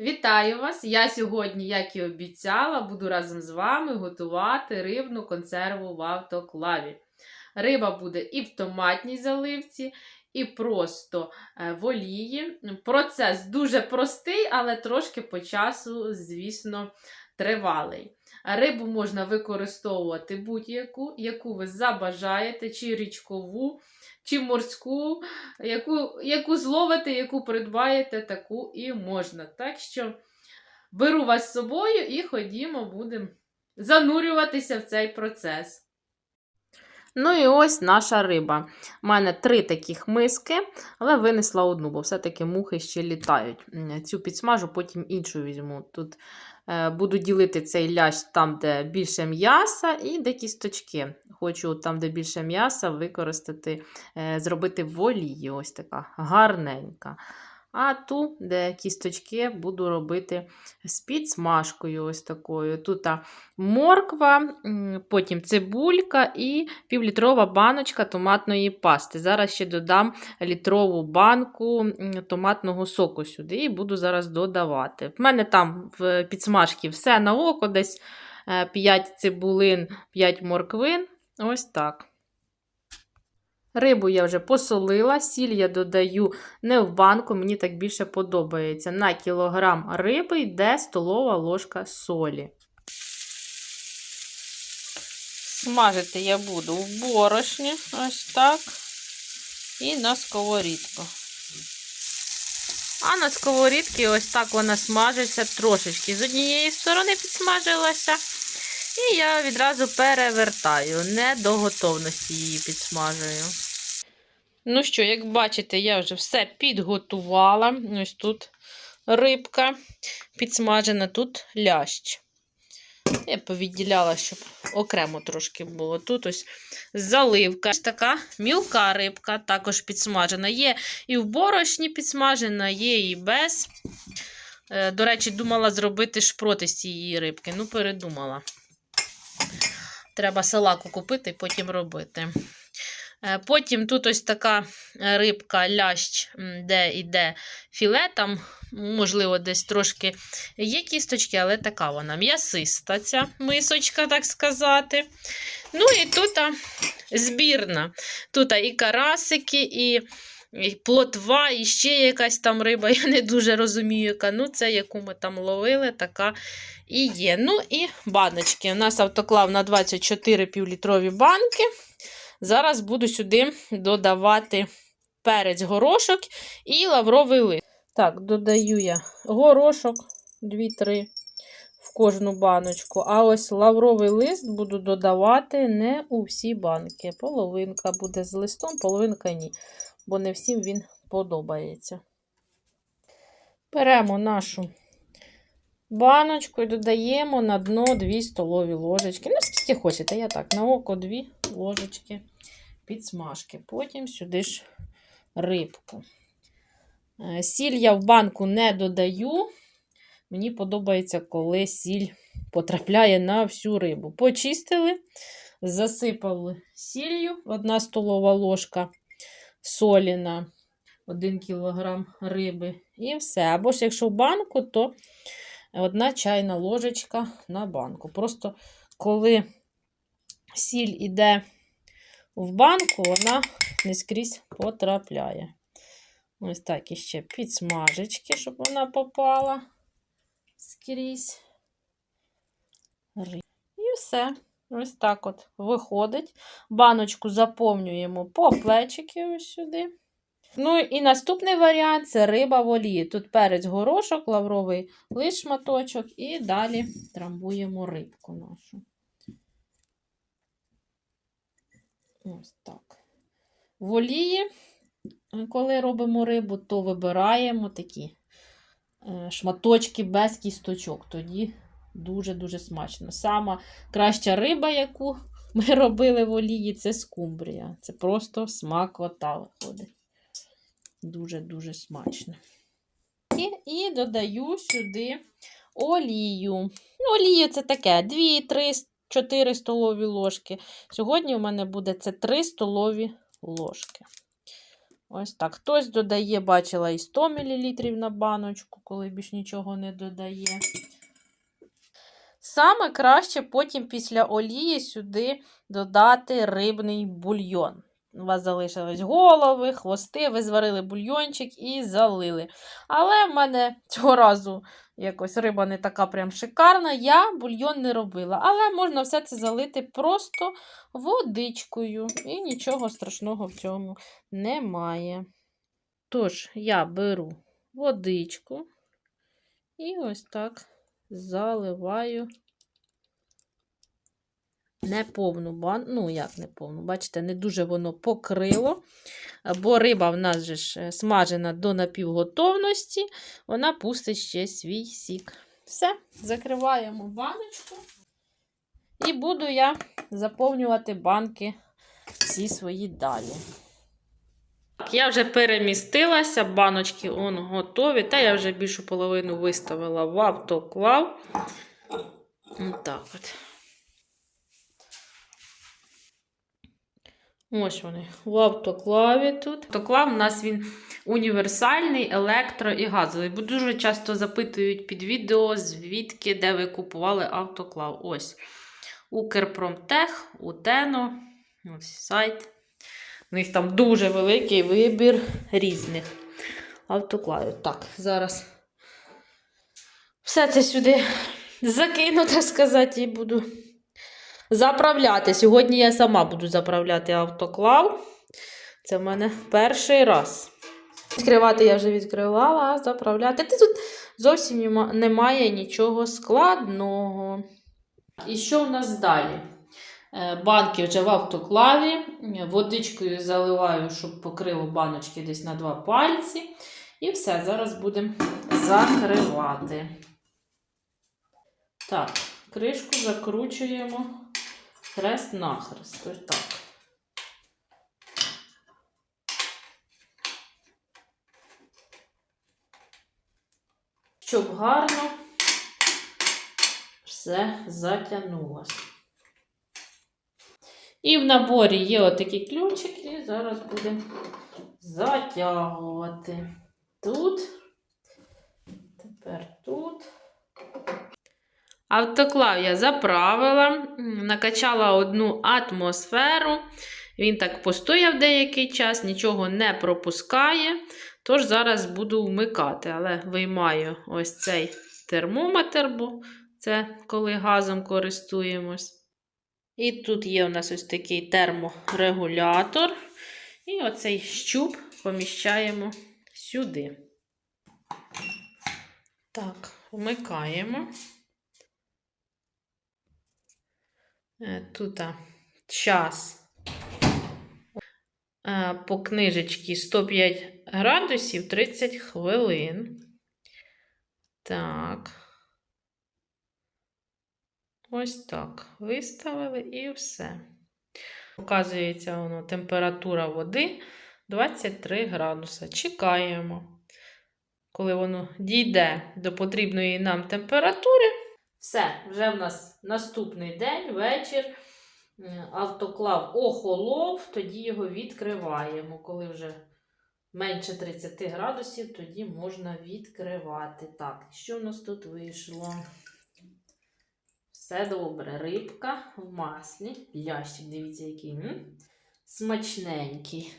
Вітаю вас! Я сьогодні, як і обіцяла, буду разом з вами готувати рибну консерву в автоклаві. Риба буде і в томатній заливці, і просто е, в олії. Процес дуже простий, але трошки по часу, звісно, тривалий. Рибу можна використовувати будь-яку, яку ви забажаєте, чи річкову, чи морську, яку, яку зловите, яку придбаєте, таку і можна. Так що беру вас з собою і ходімо, будемо занурюватися в цей процес. Ну і ось наша риба. У мене три таких миски, але винесла одну, бо все-таки мухи ще літають. Цю підсмажу, потім іншу візьму. Тут е, буду ділити цей лящ там, де більше м'яса, і де кісточки. Хочу там, де більше м'яса, використати, е, зробити в. Ось така гарненька. А ту, де кісточки, буду робити з підсмажкою. ось такою. Тут морква, потім цибулька і півлітрова баночка томатної пасти. Зараз ще додам літрову банку томатного соку сюди і буду зараз додавати. В мене там в підсмажці все на око, десь 5 цибулин, 5 морквин. Ось так. Рибу я вже посолила, сіль я додаю не в банку, мені так більше подобається. На кілограм риби йде столова ложка солі. Смажити я буду в борошні, ось так. І на сковорідку. А на сковорідці ось так вона смажиться трошечки. З однієї сторони підсмажилася. І я відразу перевертаю, не до готовності її підсмажую. Ну що, як бачите, я вже все підготувала. Ось тут рибка підсмажена, тут лящ. Я повідділяла, щоб окремо трошки було. Тут ось заливка. Ось така мілка рибка, також підсмажена. Є і в борошні підсмажена, є і без. Е, До речі, думала зробити шпроти з цієї рибки. Ну, передумала. Треба салаку купити і потім робити. Е, Потім тут ось така рибка лящ, де йде філе, там, можливо, десь трошки є кісточки, але така вона м'ясиста, ця мисочка, так сказати. Ну і тут збірна. Тут і карасики, і плотва, і ще якась там риба. Я не дуже розумію, яка. Ну, це яку ми там ловили, така і є. Ну і баночки. У нас автоклав на 24 півлітрові банки. Зараз буду сюди додавати перець горошок і лавровий лист. Так, додаю я горошок 2-3 в кожну баночку. А ось лавровий лист буду додавати не у всі банки. Половинка буде з листом, половинка ні, бо не всім він подобається. Беремо нашу баночку і додаємо на дно 2 столові ложечки. Ну, скільки хочете, я так, на око 2 ложечки підсмажки. Потім сюди ж рибку. Е, Сіль я в банку не додаю. Мені подобається, коли сіль потрапляє на всю рибу. Почистили, засипали сіллю, 1 столова ложка солі на 1 кг риби. І все. Або ж якщо в банку, то одна чайна ложечка на банку. Просто коли сіль іде в банку, вона не скрізь потрапляє. Ось так іще підсмажечки, щоб вона попала скрізь. І все. Ось так от виходить. Баночку заповнюємо по плечики ось сюди. Ну і наступний варіант це риба в олії. Тут перець горошок, лавровий лист шматочок, і далі трамбуємо рибку нашу. Ось так. В олії, коли робимо рибу, то вибираємо такі е, шматочки без кісточок. Тоді дуже-дуже смачно. Сама краща риба, яку ми робили в олії, це скумбрія. Це просто смакота виходить. Дуже-дуже смачно. І, і додаю сюди олію. Ну, олію це таке 2-3 4 столові ложки. Сьогодні у мене буде це 3 столові ложки. Ось так. Хтось додає, бачила, і 100 мл на баночку, коли більш нічого не додає. Саме краще потім після олії сюди додати рибний бульйон. У вас залишились голови, хвости, ви зварили бульйончик і залили. Але в мене цього разу якось риба не така прям шикарна, я бульйон не робила. Але можна все це залити просто водичкою. І нічого страшного в цьому немає. Тож, я беру водичку і ось так заливаю неповну бан... ну як неповну, бачите, не дуже воно покрило, бо риба в нас же ж е, смажена до напівготовності, вона пустить ще свій сік. Все, закриваємо баночку. І буду я заповнювати банки всі свої далі. Я вже перемістилася, баночки он готові. Та я вже більшу половину виставила в автоклав. Так от. Ось вони в автоклаві тут. Автоклав у нас він універсальний, електро і газовий. Бо дуже часто запитують під відео, звідки, де ви купували автоклав. Ось. Укрпромтех, Утено. Ось сайт. У них там дуже великий вибір різних автоклавів. Так, зараз все це сюди закину, так сказати, і буду заправляти. Сьогодні я сама буду заправляти автоклав. Це в мене перший раз. Відкривати я вже відкривала, а заправляти. Ти тут зовсім немає нічого складного. І що в нас далі? Е, Банки вже в автоклаві. Водичкою заливаю, щоб покрило баночки десь на два пальці. І все, зараз будемо закривати. Так, кришку закручуємо хрест-нахрест. Ось так. Щоб гарно все затягнулося. І в наборі є отакі ключики, зараз будемо затягувати. Тут, тепер тут. Автоклав я заправила, накачала одну атмосферу. Він так постояв деякий час, нічого не пропускає. Тож зараз буду вмикати, але виймаю ось цей термометр, бо це коли газом користуємось. І тут є у нас ось такий терморегулятор. І оцей щуп поміщаємо сюди. Так, вмикаємо. Е, Тут час е, по книжечці 105 градусів 30 хвилин. Так. Ось так. Виставили і все. Показується воно температура води 23 градуса. Чекаємо. Коли воно дійде до потрібної нам температури. Все, вже в нас наступний день, вечір. Автоклав охолов, тоді його відкриваємо. Коли вже менше 30 градусів, тоді можна відкривати. Так, що в нас тут вийшло? Все добре. Рибка в маслі. Лящик, дивіться, який. М? Смачненький.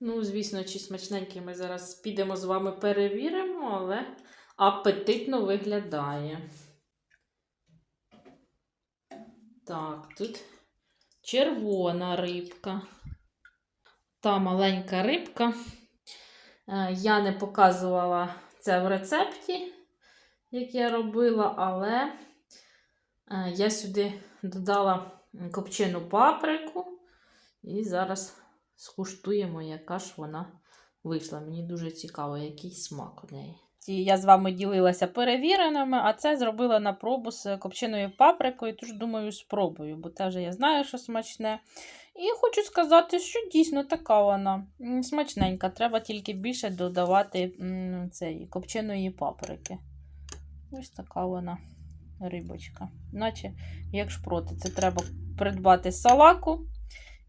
Ну, звісно, чи смачненький ми зараз підемо з вами перевіримо, але апетитно виглядає. Так, тут червона рибка. Та маленька рибка. Е, Я не показувала це в рецепті, як я робила, але я сюди додала копчену паприку. І зараз скуштуємо, яка ж вона вийшла. Мені дуже цікаво, який смак у неї. Я з вами ділилася перевіреними, а це зробила на пробу з копченою паприкою, тож думаю, спробую, бо теж я знаю, що смачне. І хочу сказати, що дійсно така вона смачненька. Треба тільки більше додавати цієї копченої паприки. Ось така вона рибочка. Наче, як шпроти, це треба придбати салаку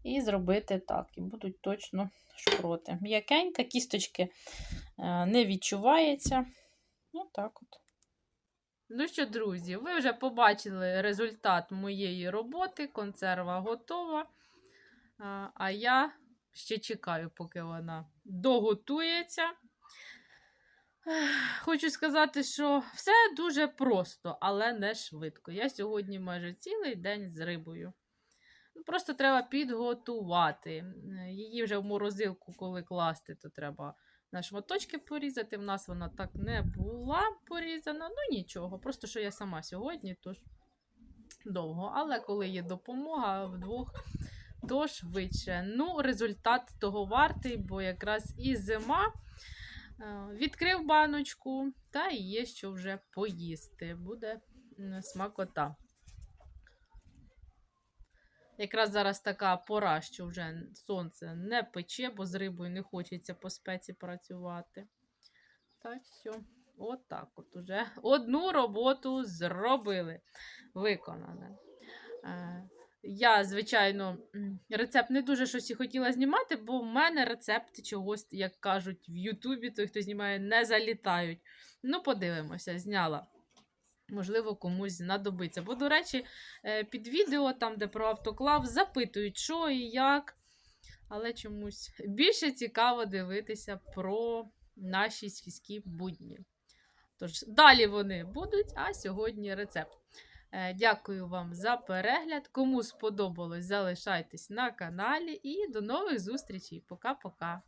І зробити так. І будуть точно шпроти. М'якенька, кісточки е, не відчувається. Отак от. Ну що, друзі, ви вже побачили результат моєї роботи. Консерва готова. А я ще чекаю, поки вона доготується. Хочу сказати, що все дуже просто, але не швидко. Я сьогодні майже цілий день з рибою. Ну, Просто треба підготувати. Її вже в морозилку, коли класти, то треба на шматочки порізати. В нас вона так не була порізана. Ну нічого, просто що я сама сьогодні, тож довго. Але коли є допомога вдвох, то швидше. Ну, результат того вартий, бо якраз і зима. Е, Відкрив баночку, та є що вже поїсти. Буде смакота. Якраз зараз така пора, що вже сонце не пече, бо з рибою не хочеться по спеці працювати. Так що, отак от уже одну роботу зробили. Виконане. Я, звичайно, рецепт не дуже щось і хотіла знімати, бо в мене рецепти чогось, як кажуть, в Ютубі, той, хто знімає, не залітають. Ну, подивимося, зняла. Можливо, комусь знадобиться. Бо, до речі, е, під відео, там, де про автоклав, запитують, що і як. Але чомусь більше цікаво дивитися про наші сільські будні. Тож, далі вони будуть, а сьогодні рецепт. Е, Дякую вам за перегляд. Кому сподобалось, залишайтесь на каналі і до нових зустрічей. Пока-пока.